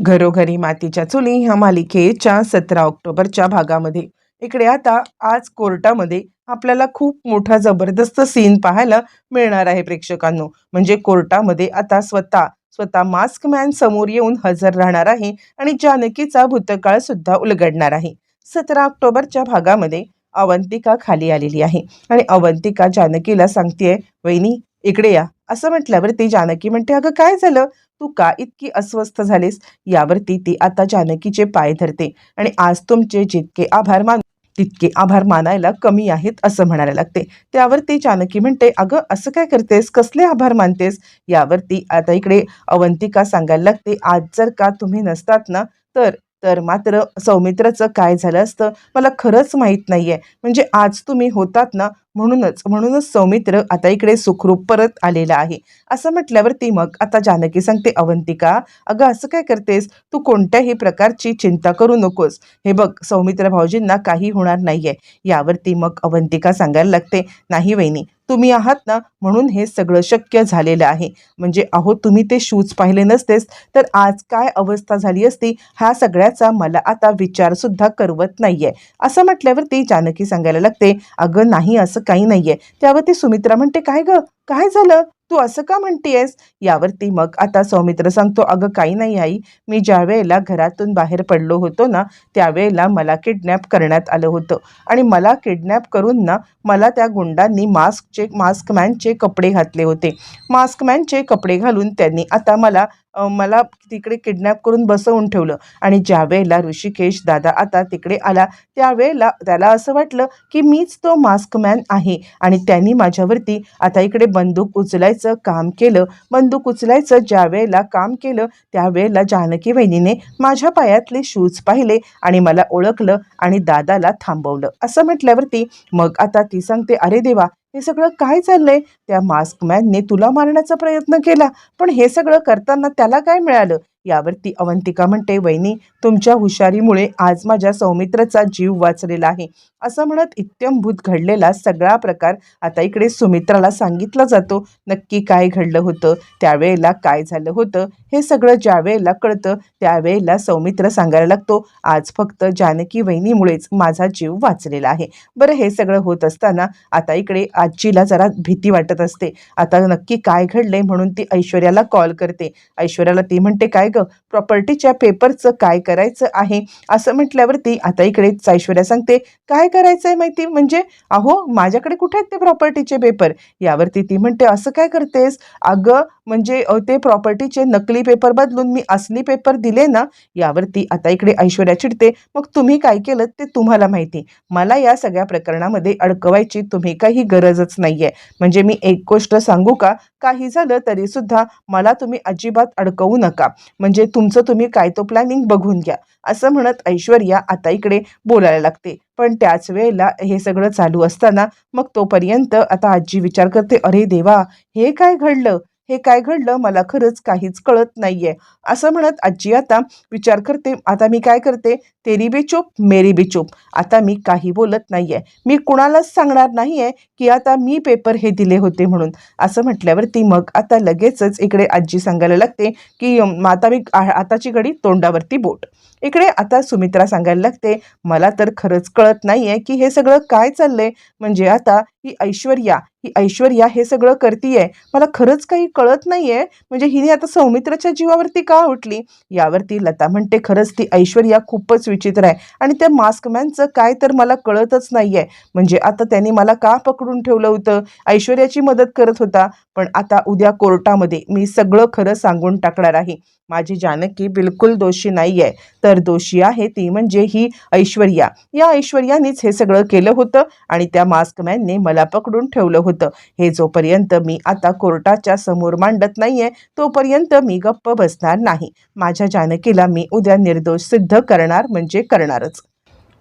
घरोघरी मातीच्या चुली ह्या मालिकेच्या सतरा ऑक्टोबरच्या भागामध्ये. इकडे आता आज कोर्टामध्ये आपल्याला खूप मोठा जबरदस्त सीन पाहायला मिळणार आहे प्रेक्षकांनो. म्हणजे कोर्टामध्ये आता स्वतः स्वतः मास्क मॅन समोर येऊन हजर राहणार आहे आणि जानकीचा भूतकाळ सुद्धा उलगडणार आहे. सतरा ऑक्टोबरच्या भागामध्ये अवंतिका खाली आलेली आहे. आणि अवंतिका जानकीला सांगतेय वहिनी इकडे या. असं म्हटल्यावर ती जानकी म्हणते अगं काय झालं? तू का इतकी अस्वस्थ झालीस? यावरती ती आता जानकीचे पाय धरते आणि आज तुमचे जितके आभार मान तितके आभार मानायला कमी आहेत असं म्हणायला लागते. त्यावरती जानकी म्हणते अगं असं काय करतेस? कसले आभार मानतेस? यावरती आता इकडे अवंतिका सांगायला लागते आज जर का तुम्ही नसतात ना तर तर मात्र सौमित्राचं काय झालं असतं मला खरंच माहीत नाहीये. म्हणजे आज तुम्ही होतात ना म्हणूनच म्हणूनच सौमित्र आता इकडे सुखरूप परत आलेला आहे. असं म्हटल्यावर ती मग आता जानकी सांगते अवंतिका अगं असं काय करतेस? तू कोणत्याही प्रकारची चिंता करू नकोस. हे बघ सौमित्र भाऊजींना काही होणार नाहीये. यावरती मग अवंतिका सांगायला लागते नाही वहिनी तुम्ही आहात ना म्हणून हे सगळं शक्य झालेलं आहे. म्हणजे अहो तुम्ही ते शूज पाहिले नसतेस तर आज काय अवस्था झाली असती हा सगळ्याचा मला आता विचार सुद्धा करवत आहे असं म्हटल्यावर ती जानकी सांगायला लागते अगं नाही असं काही नाहीये. त्यावर ती सुमित्रा म्हणते काय ग? काय झालं? तू असं का म्हणतेयस? यावरती मग आता सौमित्र सांगतो अगं काही नाही आई. मी ज्या वेळेला घरातून बाहेर पडलो होतो ना त्यावेळेला मला किडनॅप करण्यात आलं होतं. आणि मला किडनॅप करून ना मला त्या गुंडांनी मास्कचे मास्कमॅनचे कपडे घातले होते. मास्कमॅनचे कपडे घालून त्यांनी आता मला मला तिकडे किडनॅप करून बसवून ठेवलं. आणि ज्यावेळेला ऋषिकेश दादा आता तिकडे आला त्यावेळेला त्याला असं वाटलं की मीच तो मास्कमॅन आहे. आणि त्यांनी माझ्यावरती आता इकडे बंदूक उचलायचं काम केलं. बंदूक उचलायचं ज्या वेळेला काम केलं त्यावेळेला जानकी वहिनीने माझ्या पायातले शूज पाहिले आणि मला ओळखलं आणि दादाला थांबवलं. असं म्हटल्यावरती मग आता ती सांगते अरे देवा हे सगळं काय चाललंय? त्या मास्कमॅनने तुला मारण्याचा प्रयत्न केला. पण हे सगळं करताना त्याला काय मिळालं? यावरती अवंतिका म्हणते वहिनी तुमच्या हुशारीमुळे आज माझ्या सौमित्राचा जीव वाचलेला आहे. असं म्हणत इत्यंभूत घडलेला सगळा प्रकार आता इकडे सुमित्राला सांगितला जातो. नक्की काय घडलं होतं? त्यावेळेला काय झालं होतं? हे सगळं ज्या वेळेला कळतं त्यावेळेला सौमित्र सांगायला लागतो आज फक्त जानकी वहिनीमुळेच माझा जीव वाचलेला आहे. बरं हे सगळं होत असताना आता इकडे आजीला जरा भीती वाटत असते. आता नक्की काय घडलंय म्हणून ती ऐश्वर्याला कॉल करते. ऐश्वर्याला ती म्हणते काय ग? प्रॉपर्टीच्या पेपरचं काय करायचं आहे? असं म्हटल्यावरती आता इकडेच ऐश्वर्या सांगते काय करायचं आहे माहिती? म्हणजे अहो माझ्याकडे कुठे आहेत ते प्रॉपर्टीचे पेपर यावरती ती म्हणते असं काय करतेस? अगं म्हणजे ते प्रॉपर्टीचे नकली पेपर बदलून मी असली पेपर दिले ना? यावरती आता इकडे ऐश्वर्या चिडते मग तुम्ही काय केलं ते तुम्हाला माहिती? मला या सगळ्या प्रकरणामध्ये अडकवायची तुम्ही काही गरजच नाहीये. म्हणजे मी एक गोष्ट सांगू का? काही झालं तरी सुद्धा मला तुम्ही अजिबात अडकवू नका. म्हणजे तुमचं तुम्ही काय तो प्लॅनिंग बघून घ्या. असं म्हणत ऐश्वर्या आता इकडे बोलायला लागते. पण त्याच वेळेला हे सगळं चालू असताना मग तोपर्यंत आता आजी विचार करते अरे देवा हे काय घडलं? हे काय घडलं? मला खरंच काहीच कळत नाहीये. असं म्हणत आजी आता विचार करते आता मी काय करते? तेरी बेचूप मेरी बेचूप आता मी काही बोलत नाहीये. मी कुणालाच सांगणार नाहीये की आता मी पेपर हे दिले होते म्हणून. असं म्हटल्यावरती मग आता लगेचच इकडे आजी सांगायला लागते की आता मी आ- आताची घडी तोंडावरती बोट. इकडे आता सुमित्रा सांगायला लागते मला तर खरंच कळत नाहीये की हे सगळं काय चाललंय. म्हणजे आता ही ऐश्वर्या ही ऐश्वर्या हे सगळं करतीये. मला खरंच काही कळत नाहीये. म्हणजे हिने आता सौमित्राच्या जीवावरती का उठली? यावरती लता म्हणते खरंच ती ऐश्वर्या खूपच विचित्र आहे आणि त्या मास्कमॅनचं काय तर मला कळतच नाहीये. म्हणजे आता त्यांनी मला का पकडून ठेवलं होतं? ऐश्वर्याची मदत करत होता. पण आता उद्या कोर्टामध्ये मी सगळं खरं सांगून टाकणार आहे. माझी जानकी बिलकुल दोषी नाही आहे तर दोषी आहे ती म्हणजे ही ऐश्वर्या. या ऐश्वर्यानेच हे सगळं केलं होतं आणि त्या मास्कमॅनने मला पकडून ठेवलं होतं. हे जोपर्यंत मी आता कोर्टाच्या समोर मांडत नाही आहे तोपर्यंत मी गप्प बसणार नाही. माझ्या जानकीला मी उद्या निर्दोष सिद्ध करणार म्हणजे करणारच.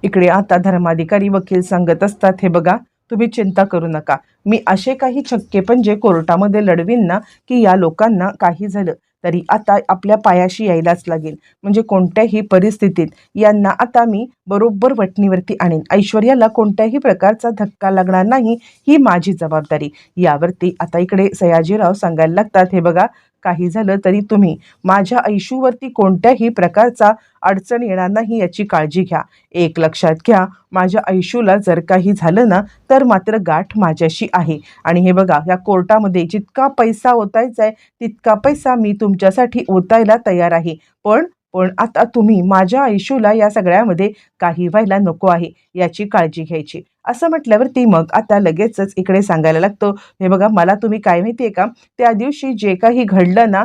इकडे आता धर्माधिकारी वकील सांगत असतात हे बघा तुम्ही चिंता करू नका. मी असे काही छक्के पण जे कोर्टामध्ये लढवीन ना की या लोकांना काही झालं. तरी आता आपल्या पायाशी यायलाच लागेल. म्हणजे कोणत्याही परिस्थितीत यांना आता मी बरोबर वटणीवरती आणेन. ऐश्वर्याला कोणत्याही प्रकारचा धक्का लागणार नाही ही माझी जबाबदारी. यावरती आता इकडे सयाजीराव सांगायला लागतात हे बघा काही झालं तरी तुम्ही माझ्या ऐशूवरती कोणत्याही प्रकारचा अडचण येणार नाही याची काळजी घ्या. एक लक्षात घ्या माझ्या ऐशूला जर काही झालं ना तर मात्र गाठ माझ्याशी आहे. आणि हे बघा या कोर्टामध्ये जितका पैसा ओतायचा आहे तितका पैसा मी तुमच्यासाठी ओतायला तयार आहे. पण पण आता तुम्ही माझ्या ऐशूला या सगळ्यामध्ये काही व्हायला नको आहे याची काळजी घ्यायची. असं म्हटल्यावरती मग आता लगेचच इकडे सांगायला लागतो हे बघा मला तुम्ही काय माहिती आहे का त्या दिवशी जे काही घडलं ना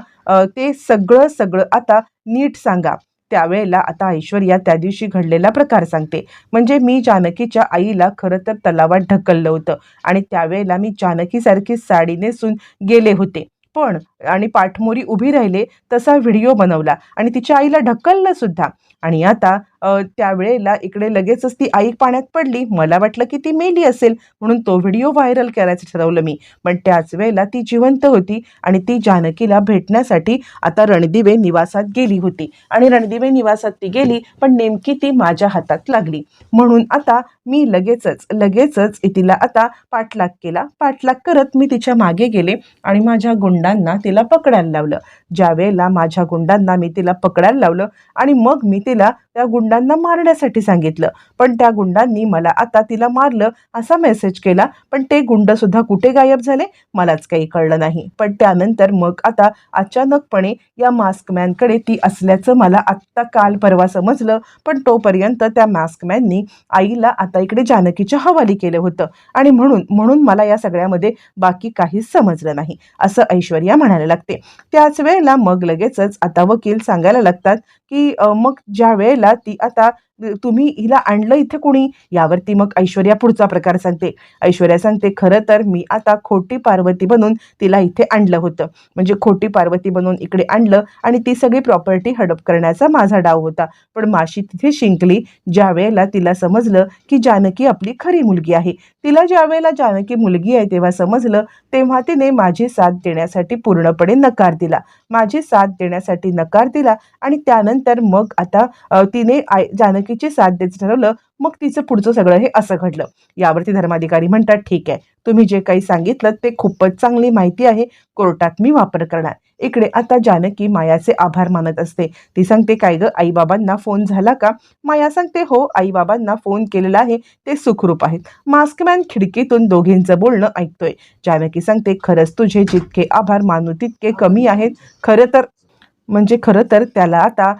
ते सगळं सगळं आता नीट सांगा. त्यावेळेला आता ऐश्वर्या त्या दिवशी घडलेला प्रकार सांगते. म्हणजे मी जानकीच्या आईला खरं तर तलावात ढकललं होतं आणि त्यावेळेला मी जानकीसारखी साडी नेसून गेले होते. पण आणि पाठमोरी उभी राहिले तसा व्हिडिओ बनवला. आणि तिच्या आईला ढकललं सुद्धा. आणि आता त्यावेळेला इकडे लगेचच ती आई पाण्यात पडली. मला वाटलं की ती मेली असेल म्हणून तो व्हिडिओ व्हायरल करायचं ठरवलं मी. पण त्याच वेळेला ती जिवंत होती आणि ती जानकीला भेटण्यासाठी आता रणदिवे निवासात गेली होती. आणि रणदिवे निवासात ती गेली पण नेमकी ती माझ्या हातात लागली. म्हणून आता मी लगेचच लगेचच तिला आता पाठलाग केला. पाठलाग करत मी तिच्यामागे गेले आणि माझ्या गुंडांना तिला पकडायला लावलं. ज्या वेळेला माझ्या गुंडांना मी तिला पकडायला लावलं आणि मग मी तिला त्या गुंडांना मारण्यासाठी सांगितलं. पण त्या गुंडांनी मला आता तिला मारलं असा मेसेज केला. पण ते गुंड सुद्धा कुठे गायब झाले? मलाच काही कळलं नाही. पण त्यानंतर मग आता अचानकपणे या मास्कमॅनकडे ती असल्याचं मला आत्ता काल परवा समजलं. पण तोपर्यंत त्या मास्कमॅननी आईला आता इकडे जानकीच्या हवाली केलं होतं. आणि म्हणून म्हणून मला या सगळ्यामध्ये बाकी काहीच समजलं नाही असं ऐश्वर्या म्हणायला लागते. त्याच वेळेला मग लगेचच आता वकील सांगायला लागतात की मग ज्या वेळेला झाला ती आता तुम्ही हिला आणलं इथे कोणी? यावरती मग ऐश्वर्या पुढचा प्रकार सांगते. ऐश्वर्या सांगते खरं तर मी आता खोटी पार्वती बनून तिला इथे आणलं होतं. म्हणजे खोटी पार्वती बनवून इकडे आणलं आणि ती सगळी प्रॉपर्टी हडप करण्याचा माझा डाव होता. पण माशी तिथे शिंकली. ज्या वेळेला तिला समजलं की जानकी आपली खरी मुलगी आहे. तिला ज्या वेळेला जानकी मुलगी आहे तेव्हा समजलं तेव्हा तिने माझी साथ देण्यासाठी पूर्णपणे नकार दिला. माझी साथ देण्यासाठी नकार दिला आणि त्यानंतर मग आता तिने आय जानकी मालकीची साथ द्यायचं ठरवलं मग तिचं पुढचं सगळं हे असं घडलं. यावरती धर्माधिकारी म्हणतात ठीक आहे. तुम्ही जे काही सांगितलं ते खूपच चांगली माहिती आहे. कोर्टात मी वापर करणार. इकडे आता जानकी मायाचे आभार मानत असते. ती सांगते काय ग आईबाबांना फोन झाला का? माया सांगते हो आईबाबांना फोन केलेला आहे. ते सुखरूप आहेत. मास्कमॅन खिडकीतून दोघींचं बोलणं ऐकतोय. जानकी सांगते खरंच तुझे जितके आभार मानू तितके कमी आहेत. खरं तर म्हणजे खरं तर त्याला आता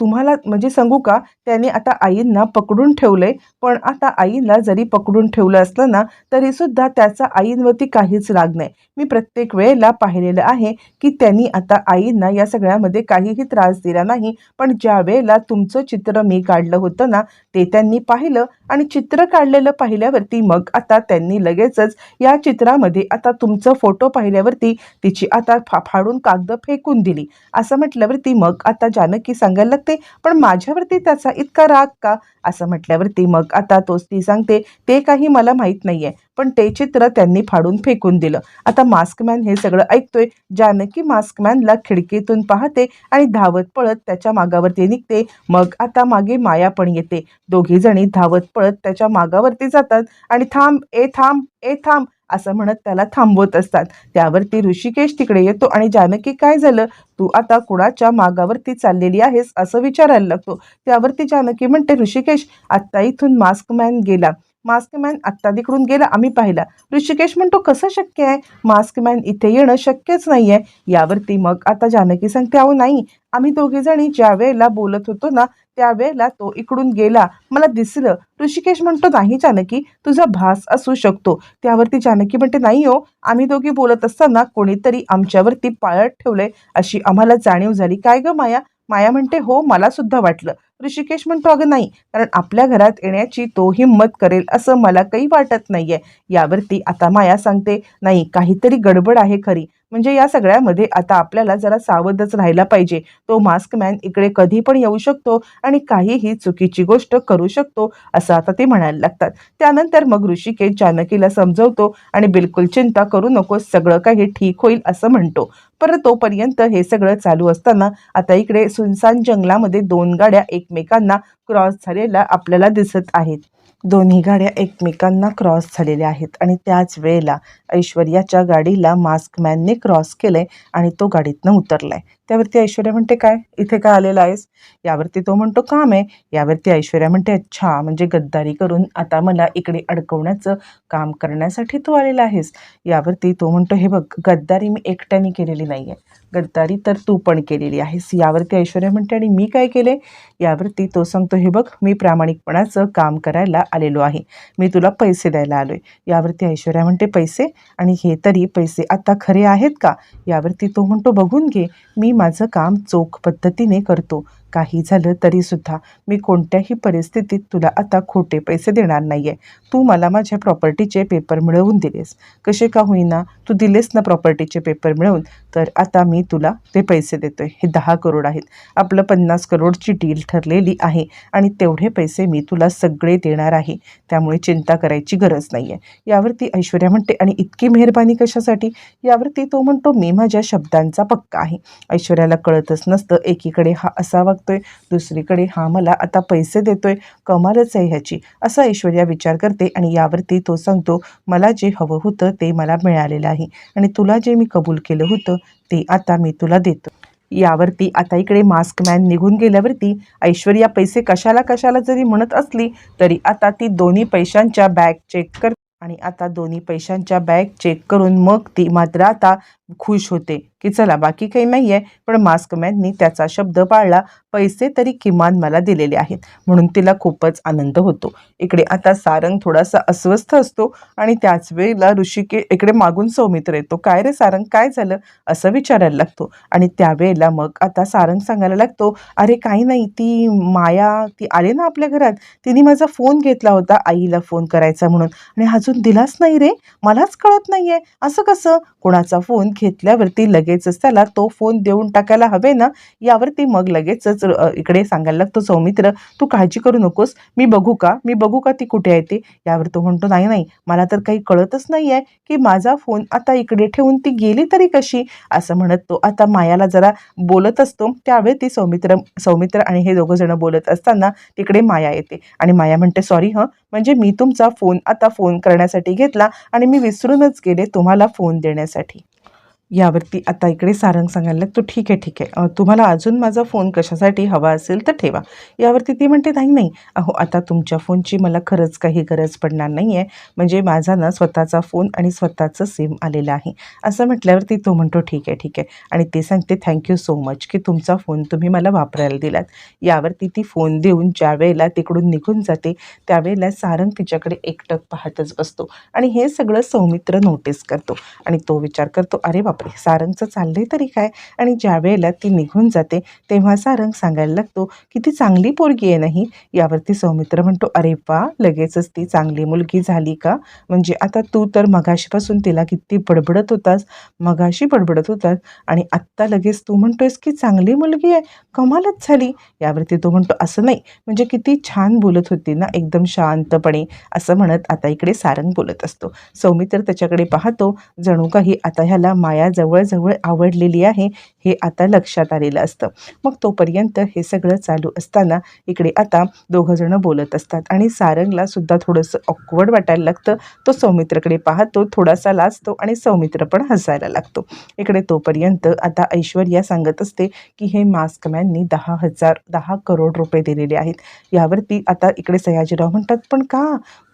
तुम्हाला म्हणजे सांगू का त्याने आता आईंना पकडून ठेवलंय. पण आता आईला जरी पकडून ठेवलं असलं ना तरी सुद्धा त्याचा आईंवरती काहीच राग नाही. मी प्रत्येक वेळेला पाहिलेलं आहे की त्यांनी आता आईंना या सगळ्यामध्ये काहीही त्रास दिला नाही पण ज्या वेळेला तुमचं चित्र मी काढलं होतं ना ते त्यांनी पाहिलं आणि चित्र काढलेलं पाहिल्यावरती मग आता त्यांनी लगेचच या चित्रामध्ये आता तुमचं फोटो पाहिल्यावरती तिची आता फा फाडून कागद फेकून दिली. असं म्हटल्यावरती मग आता जानकी सांगायला लागते पण माझ्यावरती त्याचा इतका राग का? असं म्हटल्यावरती मग आता तोच ती सांगते ते काही मला माहीत नाही आहे पण ते चित्र त्यांनी फाडून फेकून दिलं. आता मास्कमॅन हे सगळं ऐकतोय. जानकी मास्कमॅनला खिडकीतून पाहते आणि धावत पळत त्याच्या मागावरती निघते. मग आता मागे माया पण येते. दोघी जणी धावत पळत त्याच्या मागावरती जातात आणि थांब ए थांब ए थांब असं म्हणत त्याला थांबवत असतात. त्यावरती ऋषिकेश तिकडे येतो आणि जानकी काय झालं? तू आता कुणाच्या मागावरती चाललेली आहेस असं विचारायला लागतो. त्यावरती जानकी म्हणते ऋषिकेश आत्ता इथून मास्कमॅन गेला. मास्कमॅन आत्ता तिकडून गेला आम्ही पाहिला. ऋषिकेश म्हणतो कसं शक्य आहे? मास्कमॅन इथे येणं शक्यच नाही आहे यावरती मग आता जानकी सांगते अहो नाही. आम्ही दोघे जणी ज्या वेळेला बोलत होतो ना त्यावेळेला तो इकडून गेला. मला दिसलं. ऋषिकेश म्हणतो नाही जानकी तुझा भास असू शकतो. त्यावरती जानकी म्हणते नाही हो आम्ही दोघी बोलत असताना कोणीतरी आमच्यावरती पाळत ठेवलंय अशी आम्हाला जाणीव झाली. काय ग माया? माया म्हणते हो मला सुद्धा वाटलं. ऋषिकेश म्हणतो अगं नाही कारण आपल्या घरात येण्याची तो हिंमत करेल असं मला काही वाटत नाहीये. यावरती आता माया सांगते नाही काहीतरी गडबड आहे खरी म्हणजे या सगळ्यामध्ये आता आपल्याला जरा सावधच राहायला पाहिजे. तो मास्क मॅन इकडे कधी पण येऊ शकतो आणि काहीही चुकीची गोष्ट करू शकतो असं आता ते म्हणायला लागतात. त्यानंतर मग ऋषिकेश जानकीला समजवतो आणि बिलकुल चिंता करू नकोस सगळं काही ठीक होईल असं म्हणतो. परत तोपर्यंत हे सगळं चालू असताना आता इकडे सुनसान जंगलामध्ये दोन गाड्या एकमेकांना क्रॉस झालेला आपल्याला दिसत आहेत. दोन्ही गाड्या एकमेकांना क्रॉस झालेल्या आहेत आणि त्याच वेळेला ऐश्वर्याच्या गाडीला मास्कमॅनने क्रॉस केलंय आणि तो गाडीतनं उतरलाय. त्यावरती ऐश्वर्या म्हणते काय? इथे काय आलेला आहेस? यावरती तो म्हणतो काम आहे. यावरती ऐश्वर्या म्हणते अच्छा म्हणजे गद्दारी करून आता मला इकडे अडकवण्याचं काम करण्यासाठी तू आलेला आहेस. यावरती तो म्हणतो हे बघ गद्दारी मी एकट्याने केलेली नाही आहे गद्दारी तर तू पण केलेली आहेस. यावरती ऐश्वर्या म्हणते आणि मी काय केले? यावरती तो सांगतो हे बघ मी प्रामाणिकपणाचं काम करायला आलेलो आहे. मी तुला पैसे द्यायला आलो आहे यावरती ऐश्वर्या म्हणते पैसे? आणि हे तरी पैसे आता खरे आहेत का? यावरती तो म्हणतो बघून घे. मी माझं काम चोख पद्धतीने करतो. काही झालं तरीसुद्धा मी कोणत्याही परिस्थितीत तुला आता खोटे पैसे देणार नाही आहे तू मला माझ्या प्रॉपर्टीचे पेपर मिळवून दिलेस. कसे का होईना? तू दिलेस ना प्रॉपर्टीचे पेपर मिळवून. तर आता मी तुला ते पैसे देतोय. हे दहा करोड आहेत. आपलं पन्नास करोडची डील ठरलेली आहे आणि तेवढे पैसे मी तुला सगळे देणार आहे. त्यामुळे चिंता करायची गरज नाही आहे यावरती ऐश्वर्या म्हणते आणि इतकी मेहरबानी कशासाठी? यावरती तो म्हणतो मी माझ्या शब्दांचा पक्का आहे. ऐश्वर्याला कळतच नसतं एकीकडे हा असा वागतोय दुसरीकडे हा मला आता पैसे देतोय. कमालच आहे ह्याची. असा ऐश्वर्या विचार करते आणि यावरती तो सांगतो मला जे हवं होतं ते मला मिळालेलं आहे आणि तुला जे मी कबूल केलं होतं ते आता मी तुला देतो. यावरती आता इकडे मास्क मॅन निघून गेल्यावरती ऐश्वर्या पैसे कशाला कशाला जरी म्हणत असली तरी आता ती दोन्ही पैशांच्या बॅग चेक कर आणि आता दोन्ही पैशांच्या बॅग चेक करून मग ती मात्र आता खुश होते की चला बाकी काही नाही आहे पण मास्कमॅननी त्याचा शब्द पाळला. पैसे तरी किमान मला दिलेले आहेत. म्हणून तिला खूपच आनंद होतो. इकडे आता सारंग थोडासा अस्वस्थ असतो आणि त्याच वेळेला ऋषिके इकडे मागून सौमित्र येतो. काय रे सारंग काय झालं? असं विचारायला लागतो. आणि त्यावेळेला मग आता सारंग सांगायला लागतो अरे काही नाही ती माया ती आले ना आपल्या घरात. तिने माझा फोन घेतला होता आईला फोन करायचा म्हणून. आणि अजून दिलाच नाही रे. मलाच कळत नाही आहे असं कसं? कोणाचा फोन घेतल्यावरती लगेचच त्याला तो फोन देऊन टाकायला हवे ना यावरती मग लगेचच इकडे सांगायला लागतो सौमित्र तू काळजी करू नकोस. मी बघू का? मी बघू का ती कुठे आहे ते? यावर तो म्हणतो नाही नाही. मला तर काही कळतच नाही आहे की माझा फोन आता इकडे ठेवून ती गेली तरी कशी? असं म्हणत तो आता मायाला जरा बोलत असतो. त्यावेळी ती सौमित्र सौमित्र आणि हे दोघं जण बोलत असताना तिकडे माया येते. आणि माया म्हणते सॉरी हं. म्हणजे मी तुमचा फोन आता फोन करण्यासाठी घेतला आणि मी विसरूनच गेले तुम्हाला फोन देण्यासाठी. यावरती आता इकडे सारंग सांगायला तो ठीक आहे ठीक आहे. तुम्हाला अजून माझा फोन कशासाठी हवा असेल तर ठेवा. यावरती ती म्हणते नाही नाही. अहो आता तुमच्या फोनची मला खरंच काही गरज पडणार नाही आहे म्हणजे माझा ना स्वतःचा फोन आणि स्वतःचं सिम आलेलं आहे. असं म्हटल्यावरती तो म्हणतो ठीक आहे ठीक आहे. आणि ते सांगते थँक्यू सो मच की तुमचा फोन तुम्ही मला वापरायला दिलात. यावरती ती फोन देऊन ज्या वेळेला तिकडून निघून जाते त्यावेळेला सारंग तिच्याकडे एकटक पाहतच बसतो आणि हे सगळं सौमित्र नोटीस करतो आणि तो विचार करतो अरे बापरे सारंगचं चाललंय तरी काय? आणि ज्या वेळेला ती निघून जाते तेव्हा सारंग सांगायला लागतो की ती चांगली पोरगी आहे नाही यावरती सौमित्र म्हणतो अरे वा लगेचच ती चांगली मुलगी झाली का? म्हणजे आता तू तर मगाशीपासून तिला किती बडबडत होतास मगाशी बडबडत होतास आणि आत्ता लगेच तू म्हणतोयस की चांगली मुलगी आहे कमालच झाली. यावरती तो म्हणतो असं नाही म्हणजे किती छान बोलत होती ना एकदम शांतपणे असं म्हणत आता इकडे सारंग बोलत असतो. सौमित्र त्याच्याकडे पाहतो जणू काही आता ह्याला माया जवळजवळ आवडलेली आहे हे आता लक्षात आलेलं असतं. मग तोपर्यंत हे सगळं चालू असताना इकडे आता दोघं जण बोलत असतात आणि सारंगला सुद्धा थोडंसं ऑकवर्ड वाटायला लागतं. तो सौमित्रकडे पाहतो थोडासा लाजतो आणि सौमित्र पण हसायला लागतो. इकडे तोपर्यंत आता ऐश्वर्या सांगत असते की हे मास्कमॅननी दहा हजार दहा करोड रुपये दिलेले आहेत. यावरती आता इकडे सयाजीराव म्हणतात पण का?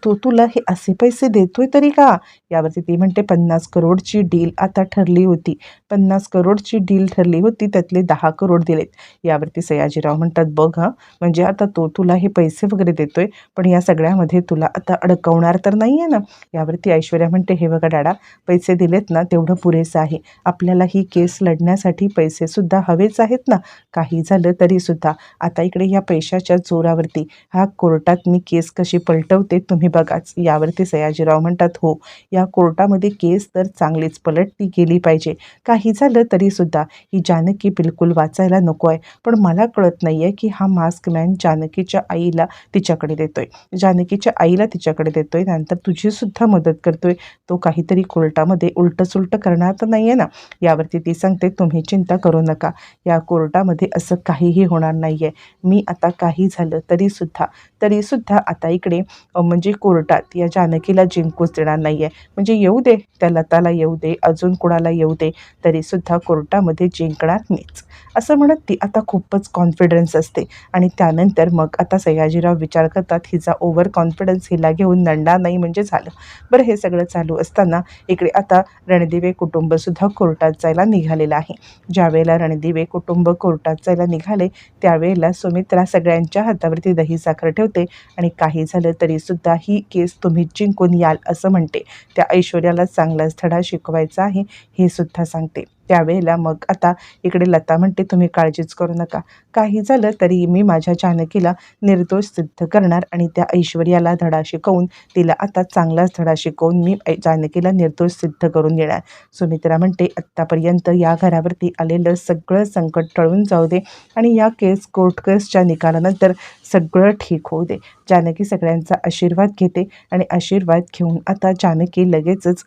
तो तुला हे असे पैसे देतोय तरी का? यावरती ती म्हणते पन्नास करोडची डील आता ठरली होती. पन्नास करोडची डील ठरली होती त्यातले दहा करोड दिलेत. यावरती सयाजीराव म्हणतात बघ हां म्हणजे आता तो तुला हे पैसे वगैरे देतोय पण या सगळ्यामध्ये तुला आता अडकवणार तर नाही आहे ना. यावरती ऐश्वर्या म्हणते हे बघा डाडा पैसे दिलेत ना तेवढं पुरेसं आहे. आपल्याला ही केस लढण्यासाठी पैसेसुद्धा हवेच आहेत ना. काही झालं तरीसुद्धा आता इकडे या पैशाच्या जोरावरती. हा कोर्टात मी केस कशी पलटवते तुम्ही बघाच. यावरती सयाजीराव म्हणतात हो या कोर्टामध्ये केस तर चांगलीच पलटती गेली पाहिजे. पाहिजे. काही झालं तरीसुद्धा ही जानकी बिलकुल वाचायला नको आहे पण मला कळत नाही आहे की हा मास्क मॅन जानकीच्या आईला तिच्याकडे देतोय. जानकीच्या आईला तिच्याकडे देतोय. नंतर तुझीसुद्धा मदत करतोय. तो काहीतरी कोर्टामध्ये उलटं सुलटं करणार तर नाही आहे ना? यावरती ती सांगते तुम्ही चिंता करू नका. या कोर्टामध्ये असं काहीही होणार नाही आहे मी आता काही झालं तरीसुद्धा तरीसुद्धा आता इकडे म्हणजे कोर्टात या जानकीला जिंकूच देणार नाही आहे म्हणजे येऊ दे. त्या लताला येऊ दे. अजून कुणाला येऊ दे तरीसुद्धा कोर्टामध्ये जिंकणार मीच. असं म्हणत ती आता खूपच कॉन्फिडन्स असते. आणि त्यानंतर मग आता सयाजीराव विचार करतात हिचा ओव्हर कॉन्फिडन्स हिला घेऊन नडणार नाही म्हणजे झालं. बरं हे सगळं चालू असताना इकडे आता रणदिवे कुटुंबसुद्धा कोर्टात जायला निघालेलं आहे. ज्यावेळेला रणदिवे कुटुंब कोर्टात जायला निघाले त्यावेळेला सुमित्रा सगळ्यांच्या हातावरती दही साखर ठेवते आणि काही झालं तरीसुद्धा ही केस तुम्ही जिंकून याल असं म्हणते. त्या ऐश्वर्याला चांगलाच धडा शिकवायचा आहे. हे सुद्धा सांगते. त्यावेळेला मग आता इकडे लता म्हणते तुम्ही काळजीच करू नका. काही झालं तरी मी माझ्या जानकीला निर्दोष सिद्ध करणार आणि त्या ऐश्वर्याला धडा शिकवून तिला आता चांगलाच धडा शिकवून मी जानकीला निर्दोष सिद्ध करून देणार. सुमित्रा म्हणते आत्तापर्यंत या घरावरती आलेलं सगळं संकट टळून जाऊ दे आणि या केस कोर्ट केसच्या निकालानंतर सगळं ठीक होऊ दे. जानकी सगळ्यांचा आशीर्वाद घेते आणि आशीर्वाद घेऊन आता जानकी लगेचच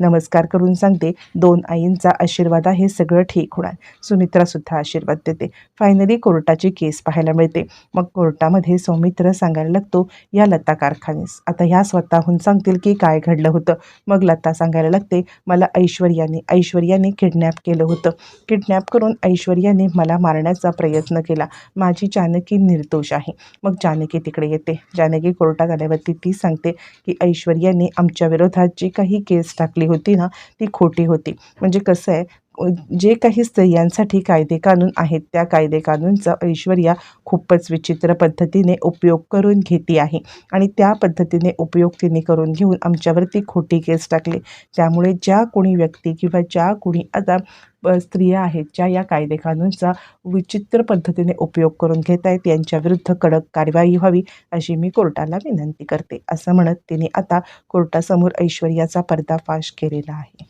नमस्कार करून सांगते. दोन आईंचा आशीर्वाद आहे सगळं ठीक होणार. सुमित्रासुद्धा आशीर्वाद देते. फायनली कोर्टाची केस पाहायला मिळते. मग कोर्टामध्ये सौमित्र सांगायला लागतो या लता कारखानेस. आता ह्या स्वतःहून सांगतील की काय घडलं होतं. मग लता सांगायला लागते मला ऐश्वर्याने ऐश्वर्याने किडनॅप केलं होतं. किडनॅप करून ऐश्वर्याने मला मारण्याचा प्रयत्न केला. माझी जानकी निर्दोष आहे. मग जानकी तिकडे येते. जानकी कोर्टात आल्यावरती ती सांगते की ऐश्वर्याने आमच्या विरोधात जी काही केस टाकली होती ना ती खोटी होती. म्हणजे कसं आहे जे काही स्त्रियांसाठी कायदे कानून आहेत त्या कायदे कानूनचा ऐश्वर्या खूपच विचित्र पद्धतीने उपयोग करून घेते आहे. आणि त्या पद्धतीने उपयोग तिने करून घेऊन आमच्यावरती खोटी केस टाकली. त्यामुळे ज्या कोणी व्यक्ती किंवा ज्या कोणी आता स्त्रिया आहेत ज्या या कायदे कानूनचा विचित्र पद्धतीने उपयोग करून घेत आहेत यांच्याविरुद्ध कडक कारवाई व्हावी अशी मी कोर्टाला विनंती करते. असं म्हणत तिने आता कोर्टासमोर ऐश्वर्याचा पर्दाफाश केलेला आहे.